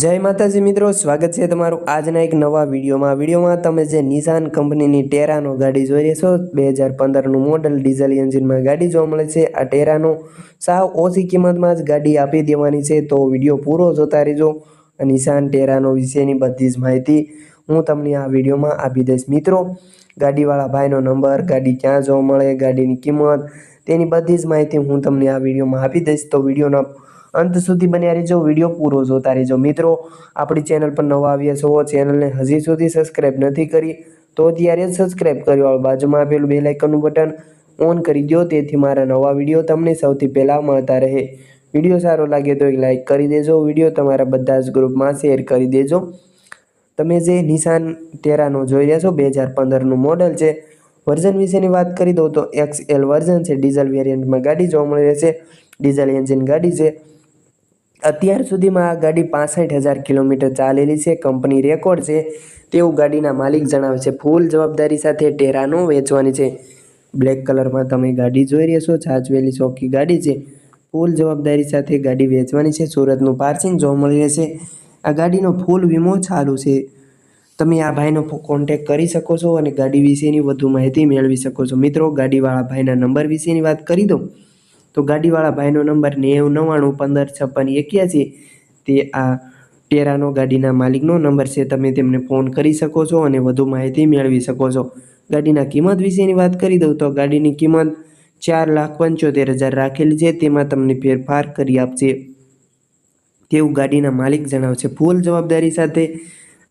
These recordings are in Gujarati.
જય માતાજી મિત્રો, સ્વાગત છે તમારું આજના એક નવા વિડીયોમાં. વિડીયોમાં તમે જે નિશાન કંપનીની ટેરાનો ગાડી જોઈ રહ્યા છો, બે હજાર પંદરનું મોડલ ડીઝલ એન્જિનમાં ગાડી જોવા મળે છે. આ ટેરાનો સાવ ઓછી કિંમતમાં જ ગાડી આપી દેવાની છે, તો વીડિયો પૂરો જોતા રહેજો. નિશાન ટેરાનો વિશેની બધી જ માહિતી હું તમને આ વિડીયોમાં આપી દઈશ. મિત્રો, ગાડીવાળા ભાઈનો નંબર, ગાડી ક્યાં જોવા મળે, ગાડીની કિંમત, તેની બધી જ માહિતી હું તમને આ વિડીયોમાં આપી દઈશ. તો વિડીયોના અંત સુધી બન્યા રહેજો વીડિયો પૂરો જોતા રહેજો. મિત્રો, આપણી ચેનલ પર નવા આવ્યા છો ચેનલને હજી સુધી સબસ્ક્રાઈબ નથી કરી, તો ત્યારે જ સબસ્ક્રાઈબ કર્યો. બાજુમાં આપેલું બે લાઇકનનું બટન ઓન કરી દો તેથી મારા નવા વીડિયો તમને સૌથી પહેલાં મળતા રહે. વીડિયો સારો લાગે તો એક લાઇક કરી દેજો. વીડિયો તમારા બધા જ ગ્રુપમાં શેર કરી દેજો. તમે જે નિશાન ટેરાનો જોઈ રહ્યા છો, બે હજાર પંદરનું મોડલ છે. વર્ઝન વિશેની વાત કરી દઉં તો એક્સ એલ વર્ઝન છે. ડીઝલ વેરિયન્ટમાં ગાડી જોવા મળી રહેશે. ડીઝલ એન્જિન ગાડી છે. અત્યાર સુધીમાં આ ગાડી પાસઠ હજાર કિલોમીટર ચાલેલી છે, કંપની રેકોર્ડ છે. તેવું ગાડીના માલિક જણાવે છે, ફૂલ જવાબદારી સાથે ટેરાનો વેચવાની છે. બ્લેક કલરમાં તમે ગાડી જોઈ રહ્યા છો છાજવેલી ચોખ્ખી ગાડી છે. ફૂલ જવાબદારી સાથે ગાડી વેચવાની છે, સુરતનું પાર્સિંગ જોવા મળી રહેશે આ ગાડીનો ફૂલ વીમો ચાલુ છે. તમે આ ભાઈનો કોન્ટેક કરી શકો છો અને ગાડી વિશેની વધુ માહિતી મેળવી શકો છો. મિત્રો, ગાડીવાળા ભાઈના નંબર વિશેની વાત કરી દઉં. તો ગાડીવાળા ભાઈનો નંબર નેવું નવ્વાણું, પંદર, છપ્પન, એક્યાસી, તે આ ટેરાનો ગાડીના માલિકનો નંબર છે. તમે તેમને ફોન કરી શકો છો અને વધુ માહિતી મેળવી શકો છો. ગાડીના કિંમત વિશેની વાત કરી દઉં તો ગાડીની કિંમત ચાર લાખ પંચોતેર હજાર રાખેલી છે. તેમાં તમને ફેરફાર કરી આપશે તેવું ગાડીના માલિક જણાવશે. ફૂલ જવાબદારી સાથે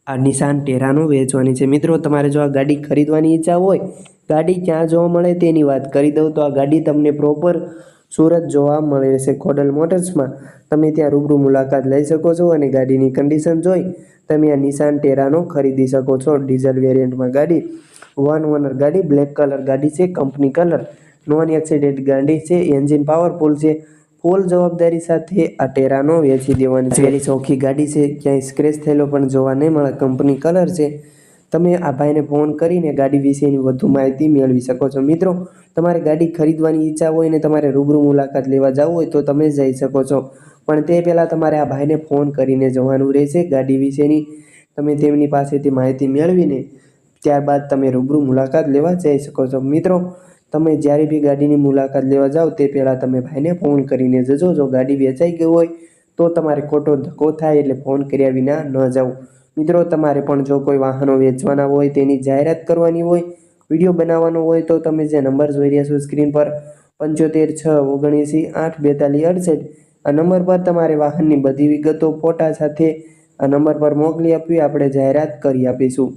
આ નિશાન ટેરાનો વેચવાની છે. મિત્રો, તમારે જો આ ગાડી ખરીદવાની ઈચ્છા હોય, ગાડી ક્યાં જોવા મળે તેની વાત કરી દઉં તો આ ગાડી તમને પ્રોપર સુરત જોવા મળે છે ખોડલ મોટર્સમાં. તમે ત્યાં રૂબરૂ મુલાકાત લઈ શકો છો અને ગાડીની કન્ડિશન જોઈ તમે આ નિશાન ટેરાનો ખરીદી શકો છો. ડીઝલ વેરિયન્ટમાં ગાડી વન ઓનર ગાડી બ્લેક કલર ગાડી છે કંપની કલર નોન એક્સિડેન્ટ ગાડી છે એન્જિન પાવરફુલ છે. ફૂલ જવાબદારી સાથે આ ટેરાનો વેચી દેવાની છે. ચોખ્ખી ગાડી છે, ક્યાંય સ્ક્રેચ થયેલો પણ જોવા નહીં મળે. કંપની કલર છે. તમે આ ભાઈને ફોન કરીને ગાડી વિશેની વધુ માહિતી મેળવી શકો છો. મિત્રો, તમારે ગાડી ખરીદવાની ઈચ્છા હોય ને તમારે રૂબરૂ મુલાકાત લેવા જવું હોય તો તમે જઈ શકો છો. પણ તે પહેલાં તમારે આ ભાઈને ફોન કરીને જવાનું રહેશે ગાડી વિશેની. તમે તેમની પાસેથી માહિતી મેળવીને ત્યારબાદ તમે રૂબરૂ મુલાકાત લેવા જઈ શકો છો. મિત્રો, તમે જ્યારે બી ગાડીની મુલાકાત લેવા જાઓ તે પહેલાં તમે ભાઈને ફોન કરીને જજો. જો ગાડી વેચાઈ ગઈ હોય તો તમારે ખોટો ધક્કો થાય એટલે ફોન કર્યા વિના ન જાઓ મિત્રો, તમારે પણ જો કોઈ વાહનો વેચવાના હોય, તેની જાહેરાત કરવાની હોય, વીડિયો બનાવવાનો હોય, તો તમે જે નંબર જોઈ રહ્યા છો સ્ક્રીન પર, પંચોતેર છ ઓગણએંસી આઠ બેતાલીસ અડસઠ, આ નંબર પર તમારે વાહનની બધી વિગતો ફોટા સાથે આ નંબર પર મોકલી આપવી, આપણે જાહેરાત કરી આપીશું.